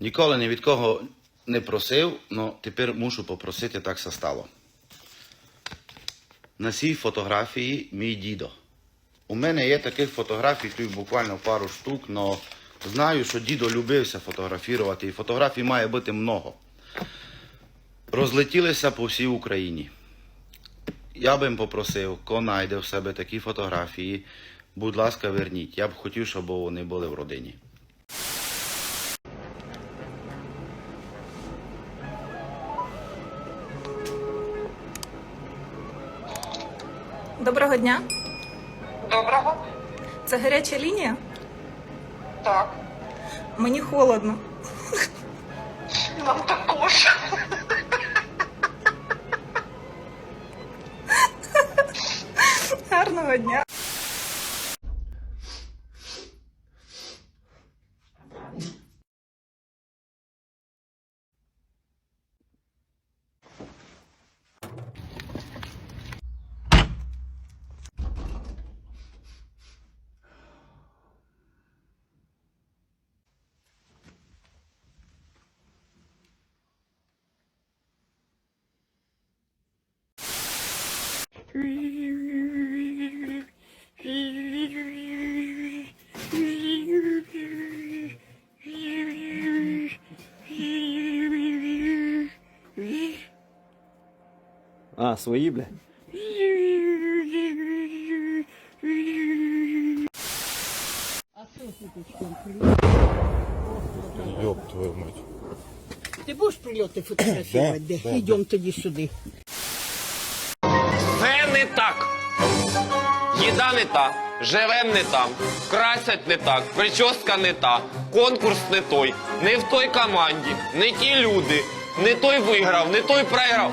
Ніколи ні від кого не просив, але тепер мушу попросити, так все стало. На цій фотографії мій дідо. У мене є таких фотографій, тут буквально пару штук, але знаю, що дідо любився фотографувати, і фотографій має бути много. Розлетілися по всій Україні. Я би попросив, хто знайде в себе такі фотографії, будь ласка, верніть. Я б хотів, щоб вони були в родині. Доброго дня. Доброго. Це гаряча лінія? Так. Мені холодно. Нам також. Гарного дня. А, свої, бля. Ёб твою мать. Ти будеш прильоти фотографувати? Де? Йдемо тоді сюди. Їда не та, живем не там, красять не так, прическа не та, конкурс не той, не в той команді, не ті люди, не той виграв, не той програв.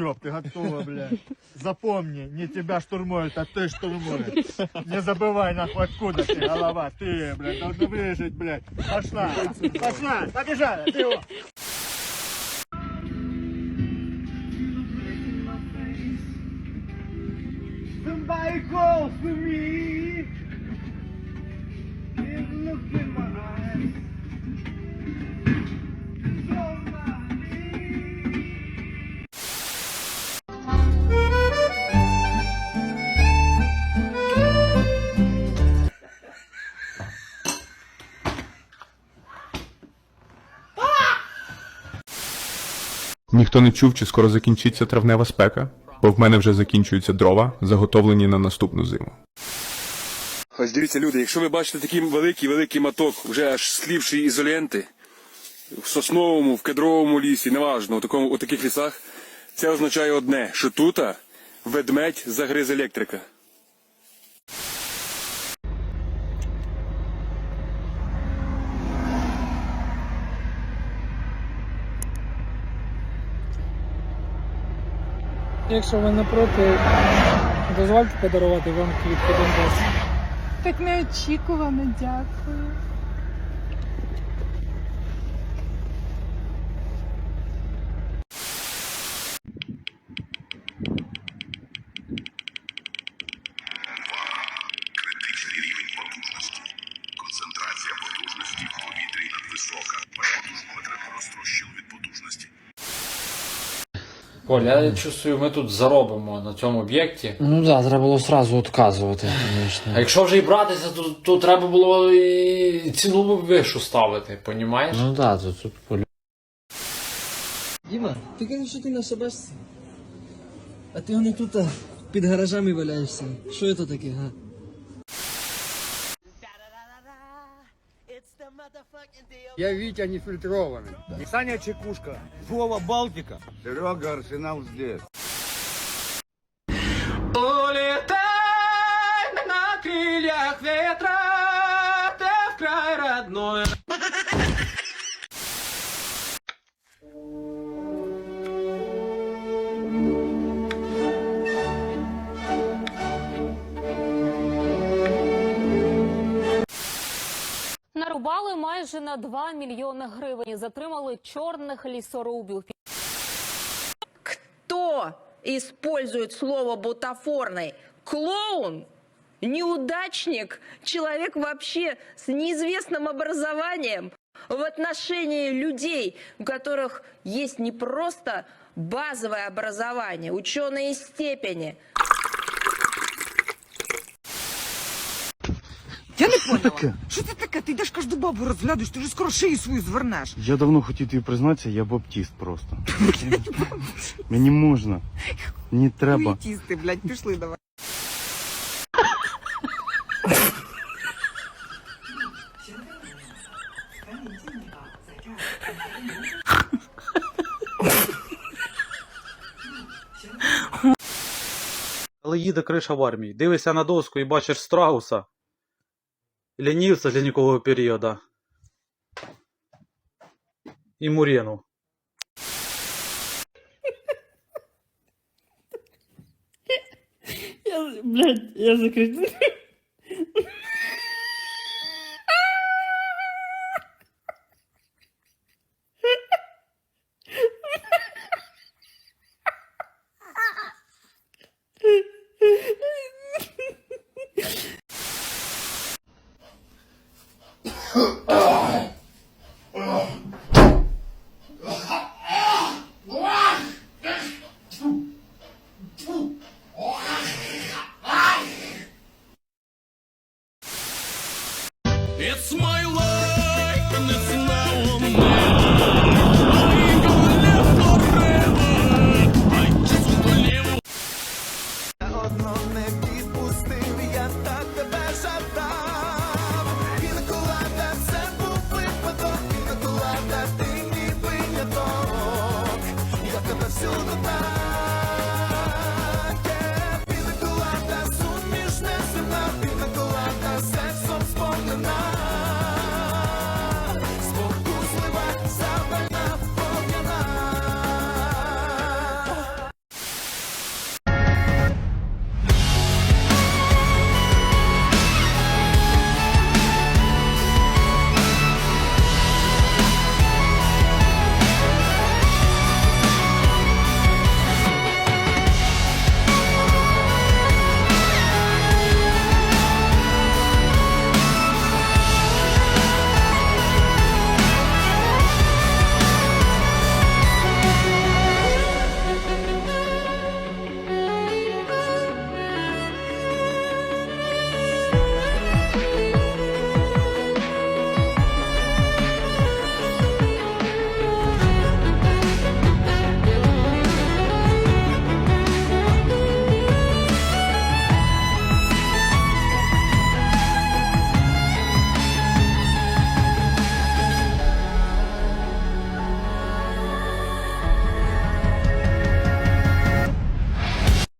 Блять, разъеб, ты готова, блядь. Запомни, не тебя штурмуют, а ты штурмуешь. Не забывай, нахуй, откуда ты, голова. Ты, блядь, должна выжить, блядь. Пошла, пошла, побежали, ты его. Ніхто не чув, чи скоро закінчиться травнева спека, бо в мене вже закінчуються дрова, заготовлені на наступну зиму. Ось дивіться, люди, якщо ви бачите такий великий великий моток, вже аж слівші ізоленти, в сосновому, в кедровому лісі, неважно, у такому у таких лісах, це означає одне, що тут ведмедь загриз електрика. Якщо ви не проти, дозвольте подарувати вам квітки Донбасу. Так неочікувано, дякую. Коля, я чувствую, ми тут заробимо на цьому об'єкті. Ну так, треба було одразу відказувати, звісно. А якщо вже і братися, то, то треба було і ціну вишу ставити, понімаєш? Ну так, то тут полю. Діма, ти кажеш, що ти на собачці? А ти вони тут а, під гаражами валяєшся. Що це таке, га? Я Витя нефильтрованный. Саня Чекушка. Вова Балтика. Серега Арсенал здесь. Улетай на крыльях ветра, ты в край родной. Нарубали майже на 2 мільйони гривень. Затримали чорних лісорубів. Кто использует слово бутафорный? Клоун? Неудачник? Человек вообще с неизвестным образованием в отношении людей, у которых есть не просто базовое образование, ученые степени. Я не поняла. Що це таке? Ти йдеш кожну бабу розглядуєш, ти вже скоро шию свою звернеш. Я давно хотів тобі признатися, я баптист просто. Мені можна. Не треба. Тісти, блядь, пішли давай. Але їде криша в армії. Дивишся на доску і бачиш страуса. Лінівця для нікого періоду. І Мурену. Я, блядь, я закричу.